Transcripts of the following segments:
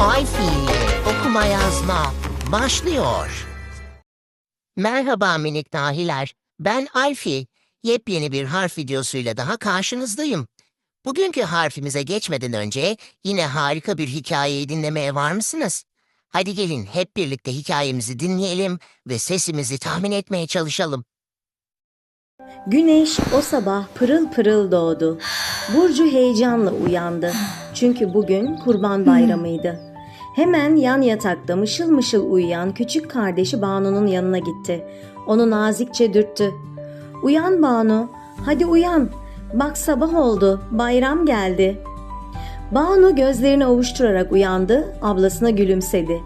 Ay fiili okuma yazma başlıyor. Merhaba minik dahiler. Ben Alfi. Yepyeni bir harf videosuyla daha karşınızdayım. Bugünkü harfimize geçmeden önce yine harika bir hikayeyi dinlemeye var mısınız? Hadi gelin hep birlikte hikayemizi dinleyelim ve sesimizi tahmin etmeye çalışalım. Güneş o sabah pırıl pırıl doğdu. Burcu heyecanla uyandı. Çünkü bugün Kurban Bayramı'ydı. Hemen yan yatakta mışıl mışıl uyuyan küçük kardeşi Banu'nun yanına gitti. Onu nazikçe dürttü. Uyan Banu, hadi uyan. Bak sabah oldu, bayram geldi. Banu gözlerini ovuşturarak uyandı, ablasına gülümsedi.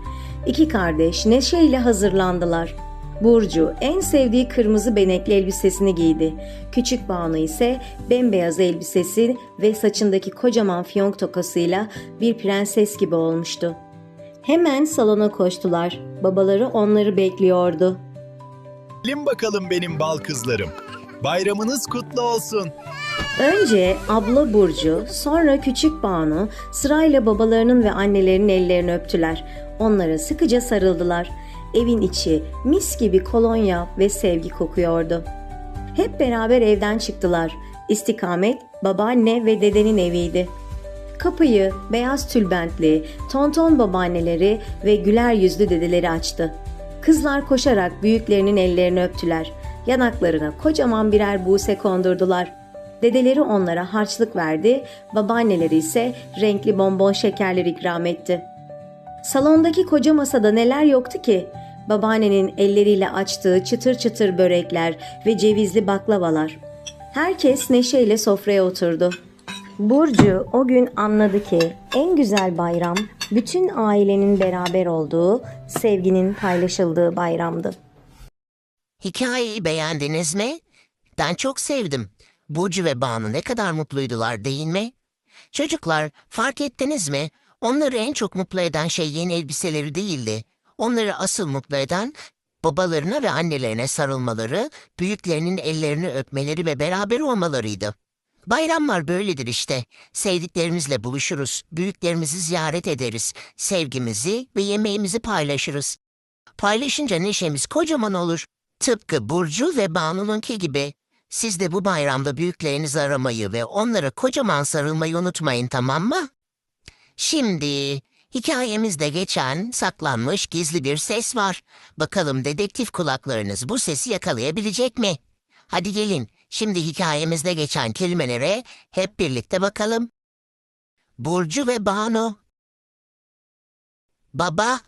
İki kardeş neşeyle hazırlandılar. Burcu en sevdiği kırmızı benekli elbisesini giydi. Küçük Banu ise bembeyaz elbisesi ve saçındaki kocaman fiyonk tokasıyla bir prenses gibi olmuştu. Hemen salona koştular. Babaları onları bekliyordu. Gelin bakalım benim bal kızlarım. Bayramınız kutlu olsun. Önce abla Burcu, sonra küçük Banu sırayla babalarının ve annelerinin ellerini öptüler. Onlara sıkıca sarıldılar. Evin içi mis gibi kolonya ve sevgi kokuyordu. Hep beraber evden çıktılar. İstikamet babaanne ve dedenin eviydi. Kapıyı beyaz tülbentli, tonton babaanneleri ve güler yüzlü dedeleri açtı. Kızlar koşarak büyüklerinin ellerini öptüler. Yanaklarına kocaman birer buse kondurdular. Dedeleri onlara harçlık verdi, babaanneleri ise renkli bonbon şekerler ikram etti. Salondaki koca masada neler yoktu ki? Babaannenin elleriyle açtığı çıtır çıtır börekler ve cevizli baklavalar. Herkes neşeyle sofraya oturdu. Burcu o gün anladı ki en güzel bayram bütün ailenin beraber olduğu, sevginin paylaşıldığı bayramdı. Hikayeyi beğendiniz mi? Ben çok sevdim. Burcu ve Banu ne kadar mutluydular değil mi? Çocuklar fark ettiniz mi? Onları en çok mutlu eden şey yeni elbiseleri değildi. Onları asıl mutlu eden babalarına ve annelerine sarılmaları, büyüklerinin ellerini öpmeleri ve beraber olmalarıydı. Bayramlar böyledir işte. Sevdiklerimizle buluşuruz, büyüklerimizi ziyaret ederiz, sevgimizi ve yemeğimizi paylaşırız. Paylaşınca neşemiz kocaman olur. Tıpkı Burcu ve Banu'nunki gibi. Siz de bu bayramda büyüklerinizi aramayı ve onlara kocaman sarılmayı unutmayın tamam mı? Şimdi hikayemizde geçen saklanmış gizli bir ses var. Bakalım dedektif kulaklarınız bu sesi yakalayabilecek mi? Hadi gelin şimdi hikayemizde geçen kelimelere hep birlikte bakalım. Burcu ve Banu. Baba.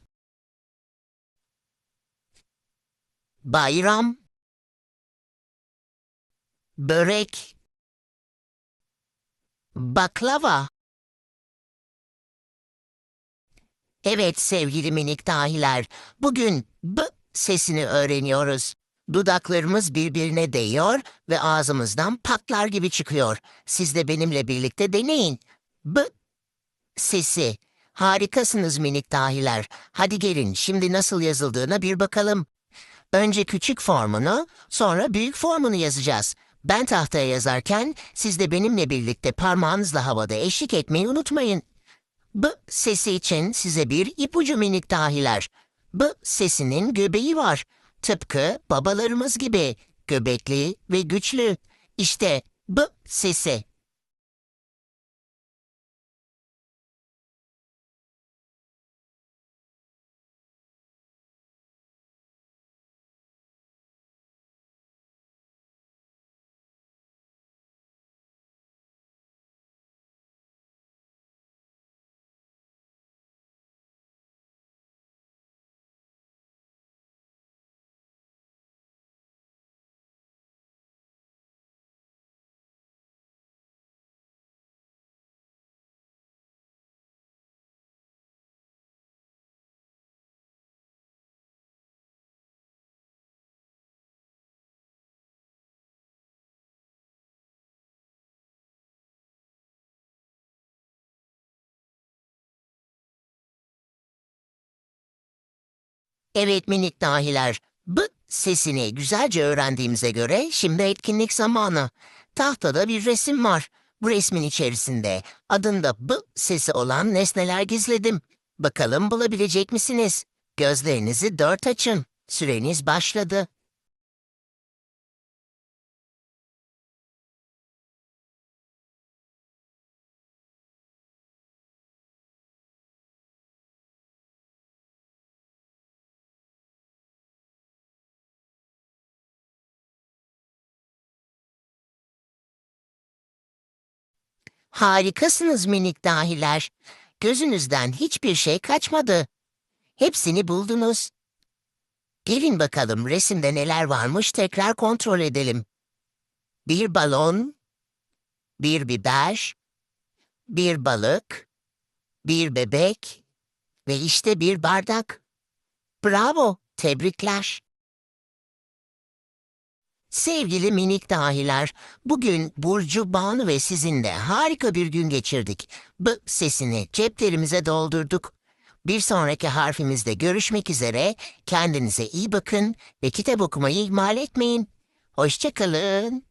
Bayram. Börek. Baklava. Evet sevgili minik dahiler, bugün b sesini öğreniyoruz. Dudaklarımız birbirine değiyor ve ağzımızdan patlar gibi çıkıyor. Siz de benimle birlikte deneyin. B sesi. Harikasınız minik dahiler. Hadi gelin şimdi nasıl yazıldığına bir bakalım. Önce küçük formunu, sonra büyük formunu yazacağız. Ben tahtaya yazarken siz de benimle birlikte parmağınızla havada eşlik etmeyi unutmayın. B sesi için size bir ipucu minik dahiler. B sesinin göbeği var. Tıpkı babalarımız gibi göbekli ve güçlü. İşte B sesi. Evet minik dahiler, B sesini güzelce öğrendiğimize göre şimdi etkinlik zamanı. Tahtada bir resim var. Bu resmin içerisinde adında B sesi olan nesneler gizledim. Bakalım bulabilecek misiniz? Gözlerinizi dört açın. Süreniz başladı. Harikasınız minik dahiler. Gözünüzden hiçbir şey kaçmadı. Hepsini buldunuz. Gelin bakalım resimde neler varmış tekrar kontrol edelim. Bir balon, bir biber, bir balık, bir bebek ve işte bir bardak. Bravo, tebrikler. Sevgili minik dahiler, bugün Burcu, Banu ve sizinle harika bir gün geçirdik. B sesini ceplerimize doldurduk. Bir sonraki harfimizde görüşmek üzere. Kendinize iyi bakın ve kitap okumayı ihmal etmeyin. Hoşçakalın.